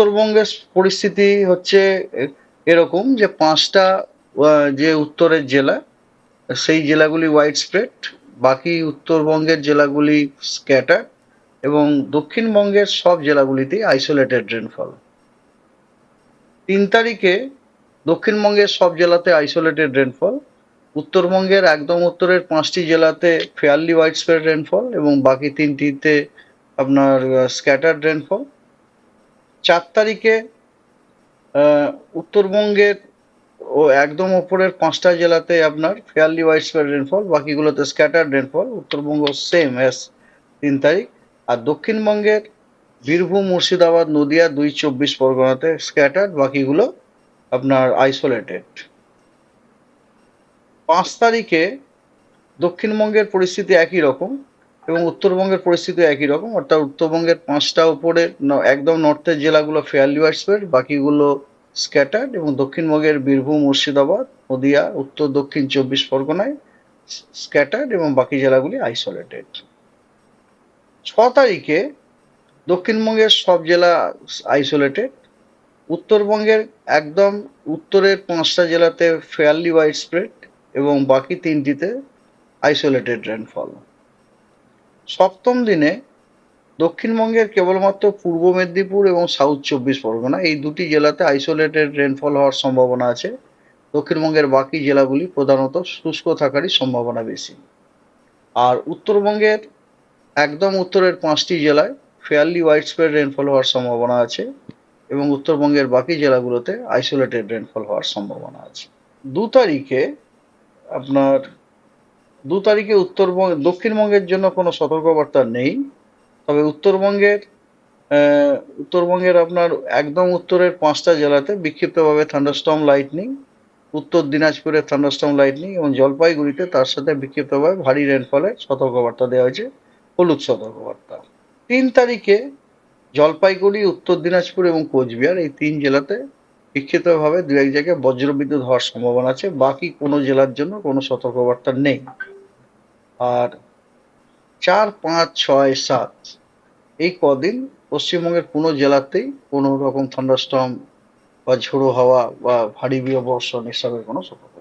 উত্তরবঙ্গের পরিস্থিতি হচ্ছে এরকম যে পাঁচটা যে উত্তরের জেলা, সেই জেলাগুলি ওয়াইড স্প্রেড বাকি উত্তরবঙ্গের জেলাগুলি স্ক্যাটার এবং দক্ষিণবঙ্গের সব জেলাগুলিতে আইসোলেটেড রেনফল তিন তারিখে দক্ষিণবঙ্গের সব জেলাতে আইসোলেটেড রেনফল উত্তরবঙ্গের একদম উত্তরের পাঁচটি জেলাতে ফেয়ারলি ওয়াইড স্প্রেড রেনফল এবং বাকি তিনটিতে আপনার স্ক্যাটার্ড রেনফল চার তারিখে উত্তরবঙ্গের ও একদম ওপরের পাঁচটা জেলাতে আপনার fairly wide rainfall বাকিগুলোতে scattered rainfall Uttarbanga same as তিন তারিখ। আর দক্ষিণবঙ্গের বীরভূম, মুর্শিদাবাদ, নদিয়া দুই চব্বিশ পরগনাতে স্ক্যাটার্ড বাকিগুলো আপনার আইসোলেটেড পাঁচ তারিখে দক্ষিণবঙ্গের পরিস্থিতি একই রকম। এবং উত্তরবঙ্গের পরিস্থিতি একই রকম, অর্থাৎ উত্তরবঙ্গের পাঁচটা উপরে একদম নর্থের জেলাগুলো ফেয়ারলি ওয়াইড স্প্রেড বাকিগুলো স্ক্যাটার্ড এবং দক্ষিণবঙ্গের বীরভূম, মুর্শিদাবাদ, নদিয়া, উত্তর, দক্ষিণ চব্বিশ পরগনায় স্ক্যাটার্ড এবং বাকি জেলাগুলি আইসোলেটেড ছ তারিখে দক্ষিণবঙ্গের সব জেলা আইসোলেটেড উত্তরবঙ্গের একদম উত্তরের পাঁচটা জেলাতে ফেয়ারলি ওয়াইড স্প্রেড এবং বাকি তিনটিতে আইসোলেটেড রেনফল সপ্তম দিনে দক্ষিণবঙ্গের কেবলমাত্র পূর্ব মেদিনীপুর এবং সাউথ চব্বিশ পরগনা, এই দুটি জেলাতে আইসোলেটেড রেনফল হওয়ার সম্ভাবনা আছে। দক্ষিণবঙ্গের বাকি জেলাগুলি প্রধানত শুষ্ক থাকারই সম্ভাবনা বেশি। আর উত্তরবঙ্গের একদম উত্তরের পাঁচটি জেলায় ফেয়ারলি ওয়াইড স্প্রেড রেনফল হওয়ার সম্ভাবনা আছে এবং উত্তরবঙ্গের বাকি জেলাগুলোতে আইসোলেটেড রেনফল হওয়ার সম্ভাবনা আছে। দু তারিখে আপনার দু তারিখে উত্তরবঙ্গ, দক্ষিণবঙ্গের জন্য কোনো সতর্কবার্তা নেই। তবে উত্তরবঙ্গের উত্তরবঙ্গের আপনার একদম উত্তরের পাঁচটা জেলাতে বিক্ষিপ্তভাবে থান্ডারস্টর্ম লাইটনিং উত্তর দিনাজপুরে থান্ডারস্টর্ম লাইটনিং এবং জলপাইগুড়িতে তার সাথে বিক্ষিপ্তভাবে ভারী রেনফলের সতর্কবার্তা দেওয়া হয়েছে, হলুদ সতর্কবার্তা। তিন তারিখে জলপাইগুড়ি, উত্তর দিনাজপুর এবং কোচবিহার এই তিন জেলাতে বিক্ষিপ্তভাবে দু এক জায়গায় বজ্রবিদ্যুৎ হওয়ার সম্ভাবনা আছে। বাকি কোনো জেলার জন্য কোনো সতর্কবার্তা নেই। আর চার, পাঁচ, ছয়, সাত, এই কদিন পশ্চিমবঙ্গের কোনো জেলাতেই কোনো রকম থান্ডারস্টর্ম বা ঝোড়ো হাওয়া বা ভারী বর্ষণ এসবের কোনো সতর্ক